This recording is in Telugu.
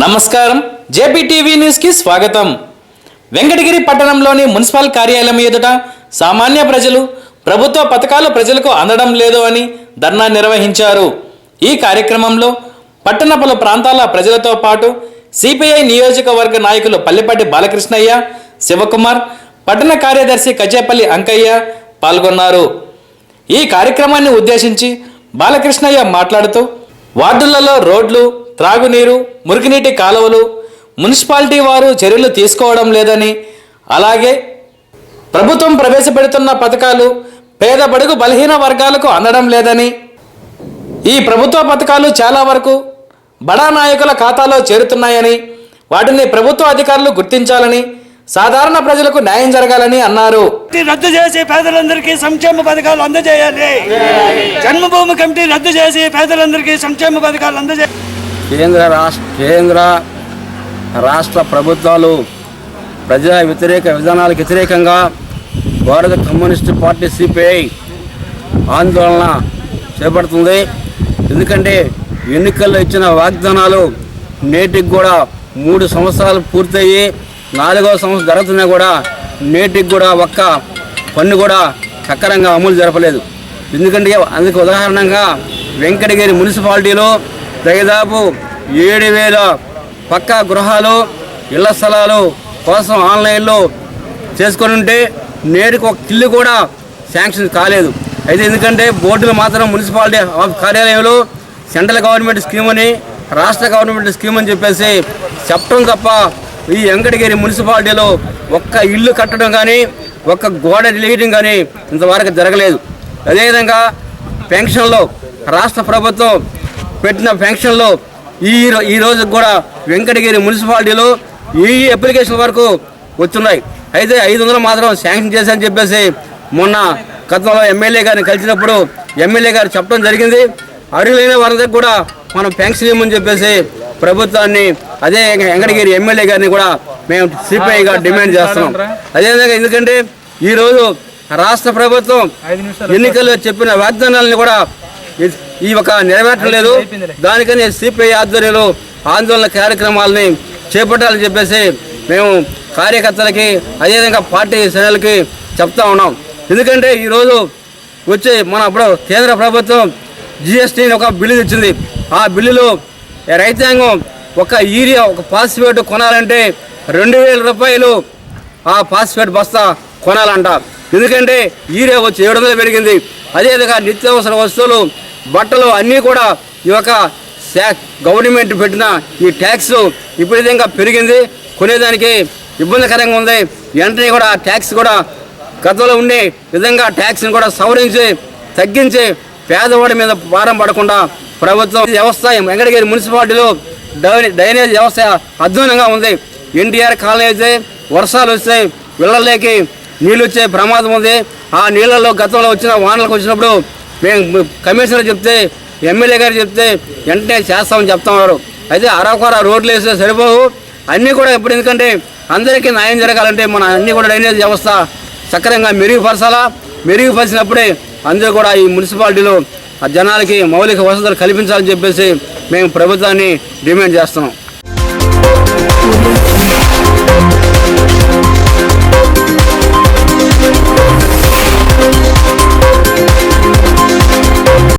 నమస్కారం. జేపీటీవీ న్యూస్కి స్వాగతం. వెంకటగిరి పట్టణంలోని మున్సిపల్ కార్యాలయం ఎదుట సామాన్య ప్రజలు ప్రభుత్వ పథకాలు ప్రజలకు అందడం లేదు అని ధర్నా నిర్వహించారు. ఈ కార్యక్రమంలో పట్టణ పలు ప్రాంతాల ప్రజలతో పాటు సిపిఐ నియోజకవర్గ నాయకులు పల్లిపాటి బాలకృష్ణయ్య శివకుమార్ పట్టణ కార్యదర్శి కచేపల్లి అంకయ్య పాల్గొన్నారు. ఈ కార్యక్రమాన్ని ఉద్దేశించి బాలకృష్ణయ్య మాట్లాడుతూ వార్డులలో రోడ్లు త్రాగునీరు మురికినీటి కాలువలు మున్సిపాలిటీ వారు చర్యలు తీసుకోవడం లేదని అలాగే ప్రభుత్వం ప్రవేశపెడుతున్న పథకాలు పేద బడుగు బలహీన వర్గాలకు అందడం లేదని ఈ ప్రభుత్వ పథకాలు చాలా వరకు బడా నాయకుల ఖాతాలో చేరుతున్నాయని వాటిని ప్రభుత్వ అధికారులు గుర్తించాలని సాధారణ ప్రజలకు న్యాయం జరగాలని అన్నారు. రద్దు చేసి పేదలందరికీ సంక్షేమ పథకాలు అందజేయాలి. జన్మభూమి కమిటీ రద్దు చేసి పేదలందరికీ సంక్షేమ పథకాలు అందజేయాలి కేంద్ర రాష్ట్ర కేంద్ర రాష్ట్ర ప్రభుత్వాలు ప్రజా వ్యతిరేక విధానాలకు వ్యతిరేకంగా భారత కమ్యూనిస్టు పార్టీ సిపిఐ ఆందోళన చేపడుతుంది. ఎందుకంటే ఎన్నికల్లో ఇచ్చిన వాగ్దానాలు నేటికి కూడా మూడు సంవత్సరాలు పూర్తయ్యి నాలుగవ సంవత్సరం జరుగుతున్నా కూడా నేటికి కూడా ఒక్క పన్ను కూడా సక్రమంగా అమలు జరపలేదు. ఎందుకంటే అందుకు ఉదాహరణగా వెంకటగిరి మున్సిపాలిటీలో దాదాపు ఏడు వేల పక్కా గృహాలు ఇళ్ళ స్థలాలు కోసం ఆన్లైన్లో చేసుకొని ఉంటే నేటికి ఒక ఇల్లు కూడా శాంక్షన్ కాలేదు. అయితే ఎందుకంటే బోర్డులు మాత్రం మున్సిపాలిటీ కార్యాలయంలో సెంట్రల్ గవర్నమెంట్ స్కీమ్ అని రాష్ట్ర గవర్నమెంట్ స్కీమ్ అని చెప్పేసి చెప్పడం తప్ప ఈ వెంకటగిరి మున్సిపాలిటీలో ఒక్క ఇల్లు కట్టడం కానీ ఒక్క గోడ వేయడం కానీ ఇంతవరకు జరగలేదు. అదేవిధంగా పెన్షన్లో రాష్ట్ర ప్రభుత్వం పెట్టిన పెన్షన్లో ఈ ఈ రోజు కూడా వెంకటగిరి మున్సిపాలిటీలో ఈ అప్లికేషన్ వరకు వచ్చున్నాయి అయితే ఐదు వందలు మాత్రం శాంక్షన్ చేశారని చెప్పేసి మొన్న గతంలో ఎమ్మెల్యే గారిని కలిసినప్పుడు ఎమ్మెల్యే గారు చెప్పడం జరిగింది. అర్హులైన వారందరికీ కూడా మనం పెన్షన్ ఇవ్వమని చెప్పేసి ప్రభుత్వాన్ని అదే వెంకటగిరి ఎమ్మెల్యే గారిని కూడా మేము సిపిఐగా డిమాండ్ చేస్తున్నాం. అదేవిధంగా ఎందుకంటే ఈరోజు రాష్ట్ర ప్రభుత్వం ఎన్నికల్లో చెప్పిన వాగ్దానాలను కూడా ఈ- ఒక నెరవేర్చలేదు. దానికని సిపిఐ ఆధ్వర్యంలో ఆందోళన కార్యక్రమాలని చేపట్టాలని చెప్పేసి మేము కార్యకర్తలకి అదేవిధంగా పార్టీ శ్రేణులకి చెప్తా ఉన్నాం. ఎందుకంటే ఈరోజు వచ్చే మన అప్పుడు కేంద్ర ప్రభుత్వం జిఎస్టీని ఒక బిల్లు తెచ్చింది ఆ బిల్లులో రైతాంగం ఒక యూరియా ఒక పాస్పేట్ కొనాలంటే రెండు వేల రూపాయలు ఆ పాస్పేట్ బస్తా కొనాలంట. ఎందుకంటే యూరియా వచ్చి ఏడు వందలు పెరిగింది. అదేవిధంగా నిత్యావసర వస్తువులు బట్టలు అన్నీ కూడా ఈ యొక్క గవర్నమెంట్ పెట్టిన ఈ ట్యాక్స్ ఇప్పుడు విధంగా పెరిగింది. కొనేదానికి ఇబ్బందికరంగా ఉంది. వెంటనే కూడా ట్యాక్స్ కూడా గతంలో ఉండే విధంగా ట్యాక్స్ని కూడా సవరించి తగ్గించి పేదవాడి మీద భారం పడకుండా ప్రభుత్వం వ్యవసాయం వెంకటగిరి మున్సిపాలిటీలో డై- డ్రైనేజ్ వ్యవస్థ అధ్వానంగా ఉంది. ఎన్టీఆర్ కాలనీ అయితే వర్షాలు వస్తాయి ఇళ్ళలోకి నీళ్ళు వచ్చే ప్రమాదం ఉంది. ఆ నీళ్ళలో గతంలో వచ్చిన వానలకు వచ్చినప్పుడు మేము కమిషనర్ చెప్తే ఎమ్మెల్యే గారు చెప్తే వెంటనే చేస్తామని చెప్తున్నారు. అయితే అరకొర రోడ్లు వేస్తే సరిపోవు. అన్నీ కూడా ఇప్పుడు ఎందుకంటే అందరికీ న్యాయం జరగాలంటే మన అన్ని కూడా డ్రైనేజ్ వ్యవస్థ సక్రమంగా మెరుగుపరచాలా. మెరుగుపరిచినప్పుడే అందరూ కూడా ఈ మున్సిపాలిటీలో ఆ జనాలకి మౌలిక వసతులు కల్పించాలని చెప్పేసి మేము ప్రభుత్వాన్ని డిమాండ్ చేస్తున్నాం.